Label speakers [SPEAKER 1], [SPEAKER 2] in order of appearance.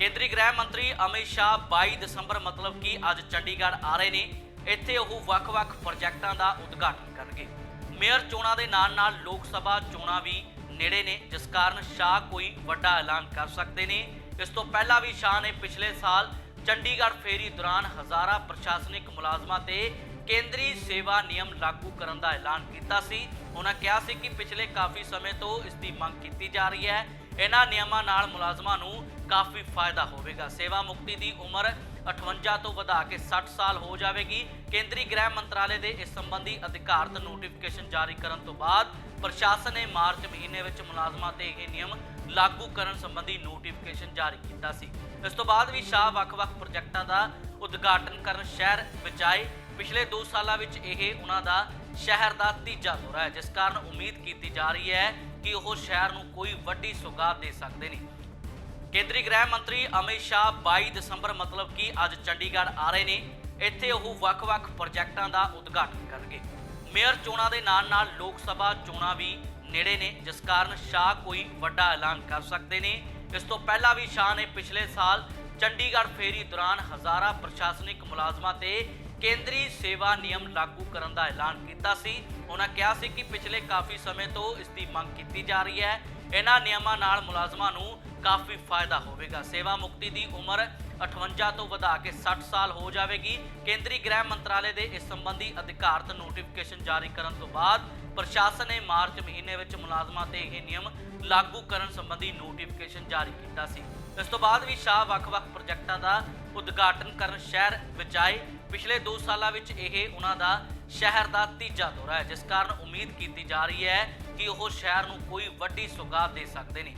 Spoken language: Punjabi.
[SPEAKER 1] ਕੇਂਦਰੀ ਗ੍ਰਹਿ ਮੰਤਰੀ ਅਮਿਤ ਸ਼ਾਹ 22 ਦਸੰਬਰ ਮਤਲਬ ਕਿ ਅੱਜ ਚੰਡੀਗੜ੍ਹ ਆ ਰਹੇ ਨੇ। ਇੱਥੇ ਉਹ ਵੱਖ-ਵੱਖ ਪ੍ਰੋਜੈਕਟਾਂ ਦਾ ਉਦਘਾਟਨ ਕਰਨਗੇ। ਮੇਅਰ ਚੋਣਾਂ ਦੇ ਨਾਲ-ਨਾਲ ਲੋਕ ਸਭਾ ਚੋਣਾਂ ਵੀ ਨੇੜੇ ਨੇ, ਜਿਸ ਕਾਰਨ ਸ਼ਾਹ ਕੋਈ ਵੱਡਾ ਐਲਾਨ ਕਰ ਸਕਦੇ ਨੇ। ਇਸ ਤੋਂ ਪਹਿਲਾਂ ਵੀ ਸ਼ਾਹ ਨੇ ਪਿਛਲੇ ਸਾਲ ਚੰਡੀਗੜ੍ਹ ਫੇਰੀ ਦੌਰਾਨ ਹਜ਼ਾਰਾਂ ਪ੍ਰਸ਼ਾਸਨਿਕ ਮੁਲਾਜ਼ਮਾਂ ਤੇ ਕੇਂਦਰੀ ਸੇਵਾ ਨਿਯਮ ਲਾਗੂ ਕਰਨ ਦਾ ਐਲਾਨ ਕੀਤਾ ਸੀ। ਉਹਨਾਂ ਕਿਹਾ ਸੀ ਕਿ ਪਿਛਲੇ ਕਾਫੀ ਸਮੇਂ ਤੋਂ ਇਸ ਦੀ ਮੰਗ ਕੀਤੀ ਜਾ ਰਹੀ ਹੈ। ਇਹਨਾਂ ਨਿਯਮਾਂ ਨਾਲ ਮੁਲਾਜ਼ਮਾਂ ਨੂੰ ਕਾਫੀ ਫਾਇਦਾ ਹੋਵੇਗਾ। ਸੇਵਾ ਮੁਕਤੀ ਦੀ ਉਮਰ 58 ਤੋਂ ਵਧਾ ਕੇ 60 ਸਾਲ ਹੋ ਜਾਵੇਗੀ। ਕੇਂਦਰੀ ਗ੍ਰਹਿ ਮੰਤਰਾਲੇ ਦੇ ਇਸ ਸੰਬੰਧੀ ਅਧਿਕਾਰਤ ਨੋਟੀਫਿਕੇਸ਼ਨ ਜਾਰੀ ਕਰਨ ਤੋਂ ਬਾਅਦ ਪ੍ਰਸ਼ਾਸਨ ਨੇ ਮਾਰਚ ਮਹੀਨੇ ਵਿੱਚ ਮੁਲਾਜ਼ਮਾਂ ਤੇ ਇਹ ਨਿਯਮ ਲਾਗੂ ਕਰਨ ਸੰਬੰਧੀ ਨੋਟੀਫਿਕੇਸ਼ਨ ਜਾਰੀ ਕੀਤਾ ਸੀ। ਇਸ ਤੋਂ ਬਾਅਦ ਵੀ ਸ਼ਾਹ ਵੱਖ-ਵੱਖ ਪ੍ਰੋਜੈਕਟਾਂ ਦਾ ਉਦਘਾਟਨ ਕਰਨ ਸ਼ਹਿਰ ਵਿੱਚ ਆਏ ਪਿਛਲੇ 2 ਸਾਲਾਂ ਵਿੱਚ ਇਹ ਉਹਨਾਂ ਦਾ ਸ਼ਹਿਰ ਦਾ ਤੀਜਾ ਦੌਰਾ ਹੈ, ਜਿਸ ਕਾਰਨ ਉਮੀਦ ਕੀਤੀ ਜਾ ਰਹੀ ਹੈ ਕਿ ਉਹ ਸ਼ਹਿਰ ਨੂੰ ਕੋਈ ਵੱਡੀ ਸੁਗਾਤ ਦੇ ਸਕਦੇ ਨੇ ਕੇਂਦਰੀ ਗ੍ਰਹਿ ਮੰਤਰੀ ਅਮਿਤ ਸ਼ਾਹ 22 ਦਸੰਬਰ ਮਤਲਬ ਕਿ ਅੱਜ ਚੰਡੀਗੜ੍ਹ ਆ ਰਹੇ ਨੇ। ਇੱਥੇ ਉਹ ਵੱਖ-ਵੱਖ ਪ੍ਰੋਜੈਕਟਾਂ ਦਾ ਉਦਘਾਟਨ ਕਰਨਗੇ। ਮੇਅਰ ਚੋਣਾਂ ਦੇ ਨਾਲ-ਨਾਲ ਲੋਕ ਸਭਾ ਚੋਣਾਂ ਵੀ ਨੇੜੇ ਨੇ, ਜਿਸ ਕਾਰਨ ਸ਼ਾਹ ਕੋਈ ਵੱਡਾ ਐਲਾਨ ਕਰ ਸਕਦੇ ਨੇ। ਇਸ ਤੋਂ ਪਹਿਲਾਂ ਵੀ ਸ਼ਾਹ ਨੇ ਪਿਛਲੇ ਸਾਲ ਚੰਡੀਗੜ੍ਹ ਫੇਰੀ ਦੌਰਾਨ ਹਜ਼ਾਰਾਂ ਪ੍ਰਸ਼ਾਸਨਿਕ ਮੁਲਾਜ਼ਮਾਂ ਤੇ ਕੇਂਦਰੀ ਸੇਵਾ ਨਿਯਮ ਲਾਗੂ ਕਰਨ ਦਾ ਐਲਾਨ ਕੀਤਾ ਸੀ। ਉਹਨਾਂ ਕਿਹਾ ਸੀ ਕਿ ਪਿਛਲੇ ਕਾਫੀ ਸਮੇਂ ਤੋਂ ਇਸ ਦੀ ਮੰਗ ਕੀਤੀ ਜਾ ਰਹੀ ਹੈ। ਇਹਨਾਂ ਨਿਯਮਾਂ ਨਾਲ ਮੁਲਾਜ਼ਮਾਂ ਨੂੰ ਕਾਫੀ ਫਾਇਦਾ ਹੋਵੇਗਾ। ਸੇਵਾ ਮੁਕਤੀ ਦੀ ਉਮਰ 58 ਤੋਂ ਵਧਾ ਕੇ 60 ਸਾਲ ਹੋ ਜਾਵੇਗੀ। ਕੇਂਦਰੀ ਗ੍ਰਹਿ ਮੰਤਰਾਲੇ ਦੇ ਇਸ ਸੰਬੰਧੀ ਅਧਿਕਾਰਤ ਨੋਟੀਫਿਕੇਸ਼ਨ ਜਾਰੀ ਕਰਨ ਤੋਂ ਬਾਅਦ ਪ੍ਰਸ਼ਾਸਨ ਨੇ ਮਾਰਚ ਮਹੀਨੇ ਵਿੱਚ ਮੁਲਾਜ਼ਮਾਂ ਤੇ ਇਹ ਨਿਯਮ ਲਾਗੂ ਕਰਨ ਸੰਬੰਧੀ ਨੋਟੀਫਿਕੇਸ਼ਨ ਜਾਰੀ ਕੀਤਾ ਸੀ। ਇਸ ਤੋਂ ਬਾਅਦ ਵੀ ਸ਼ਾਹ ਵੱਖ-ਵੱਖ ਪ੍ਰੋਜੈਕਟਾਂ ਦਾ ਉਦਘਾਟਨ ਕਰਨ ਸ਼ਹਿਰ ਵਿੱਚ ਆਏ। ਪਿਛਲੇ 2 ਸਾਲਾਂ ਵਿੱਚ ਇਹ ਉਹਨਾਂ ਦਾ ਸ਼ਹਿਰ ਦਾ ਤੀਜਾ ਦੌਰਾ ਹੈ, ਜਿਸ ਕਾਰਨ ਉਮੀਦ ਕੀਤੀ ਜਾ ਰਹੀ ਹੈ ਕਿ ਉਹ ਸ਼ਹਿਰ ਨੂੰ ਕੋਈ ਵੱਡੀ ਸੁਗਾਤ ਦੇ ਸਕਦੇ ਨੇ।